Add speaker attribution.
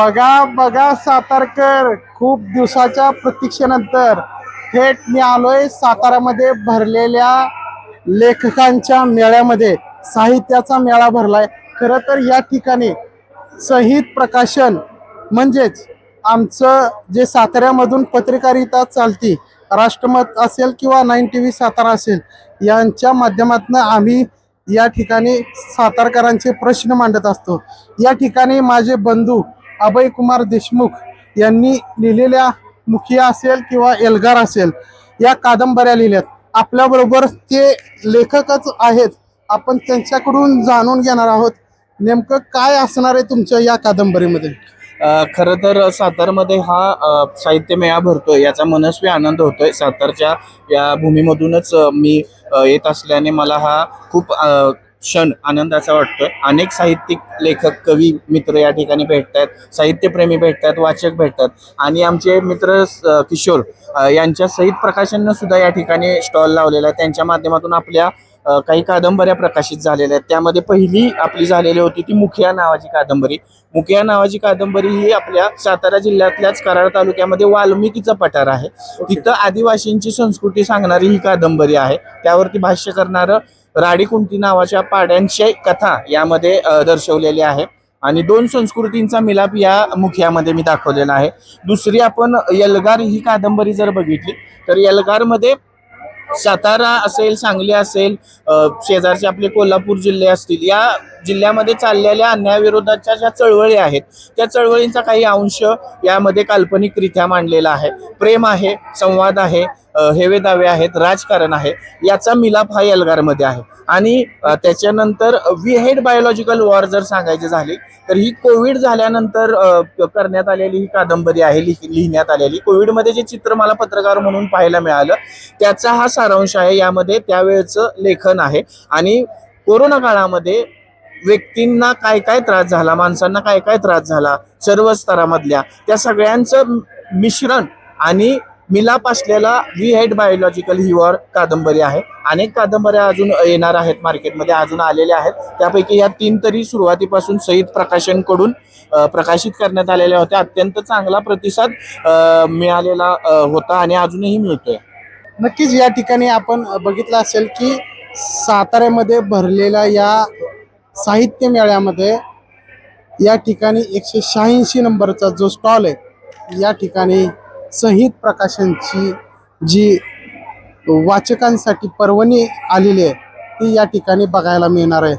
Speaker 1: बघा बघा सातारकर खूप दिवसाच्या प्रतीक्षेनंतर. थेट मी आलोय सातारामध्ये भरलेल्या लेखकांच्या मेळ्यामध्ये. साहित्याचा मेळा भरलाय. खरं तर या ठिकाणी संहित प्रकाशन म्हणजेच आमचं जे साताऱ्यामधून पत्रकारिता चालती राष्ट्रमत असेल किंवा नाईन टी व्ही सातारा असेल यांच्या माध्यमातून आम्ही या ठिकाणी सातारकरांचे प्रश्न मांडत असतो. या ठिकाणी माझे बंधू अभय कुमार देशमुख यांनी लिहिलेल्या मुखिया असेल किंवा एल्गार असेल या कादंबऱ्या लिहिल्यात. आपल्याबरोबर ते लेखकच आहेत. आपण त्यांच्याकडून जाणून घेणार आहोत नेमकं काय असणार आहे तुमच्या या कादंबरीमध्ये?
Speaker 2: खरं तर सातारमध्ये हा साहित्य मेळा भरतोय. याचा मनस्वी आनंद होतोय. सातारच्या या भूमीमधूनच मी येत असल्याने मला हा खूप क्षण आनंदाचा वाटतोय. अनेक साहित्यिक लेखक कवी मित्र या ठिकाणी भेटतात साहित्यप्रेमी भेटतात वाचक भेटतात. आणि आमचे मित्र किशोर यांच्या सहित प्रकाशननं सुद्धा या ठिकाणी स्टॉल लावलेला आहे. त्यांच्या माध्यमातून आपल्या काही कादंबऱ्या प्रकाशित झालेल्या आहेत. त्यामध्ये पहिली आपली झालेली होती ती मुखिया नावाची कादंबरी. मुखिया नावाची कादंबरी ही आपल्या सातारा जिल्ह्यातल्याच कराड तालुक्यामध्ये वाल्मिकीचं पठार आहे. तिथं आदिवासींची संस्कृती सांगणारी ही कादंबरी आहे. त्यावरती भाष्य करणारं राडीकुंटी नावाच्या पाड्यांची कथा यामध्ये दर्शवलेली आहे. आणि दोन संस्कृतींचा मिलाप या मुखियामध्ये मी दाखवलेला आहे. दुसरी आपण यलगार ही कादंबरी जर बघितली तर यलगारमध्ये सातारा असेल सांगली असेल अ, शेजारचे आपले कोल्हापूर जिल्हे असतील या जिल्ह्यामध्ये चाललेल्या अन्यायाविरोधाच्या ज्या चळवळी आहेत त्या चळवळींचा काही अंश यामध्ये काल्पनिकरित्या मांडलेला आहे. प्रेम आहे संवाद आहे हेवे दावे आहेत राजकारण आहे याचा मिलाप हा एल्गारमध्ये आहे. आणि त्याच्यानंतर वी हेड बायोलॉजिकल वॉर जर सांगायची झाली तर ही कोविड झाल्यानंतर करण्यात आलेली ही कादंबरी आहे लिहिण्यात आलेली. कोविडमध्ये जे चित्र मला पत्रकार म्हणून पाहायला मिळालं त्याचा हा सारांश आहे. यामध्ये त्यावेळेचं लेखन आहे. आणि कोरोना काळामध्ये व्यक्तींना काय काय त्रास झाला माणसांना काय काय त्रास झाला सर्व स्तरामधल्या त्या सगळ्यांचं मिश्रण आणि मिलाप असलेला वी हेड बायोलॉजिकल ही वॉर कादंबरी आहे. अनेक कादंबऱ्या अजून येणार आहेत मार्केटमध्ये अजून आलेल्या आहेत. त्यापैकी या तीन तरी सुरुवातीपासून सहित प्रकाशनकडून प्रकाशित करण्यात आलेल्या होत्या. अत्यंत चांगला प्रतिसाद मिळालेला होता आणि अजूनही मिळतोय.
Speaker 1: नक्कीच या ठिकाणी आपण बघितलं असेल की साताऱ्यामध्ये भरलेल्या या साहित्य मेळ्यामध्ये या ठिकाणी एकशे शहाऐंशी नंबरचा जो स्टॉल आहे या ठिकाणी संहित प्रकाशनची जी वाचकांसाठी पर्वणी आलेली आहे ती या ठिकाणी बघायला मिळणार आहे.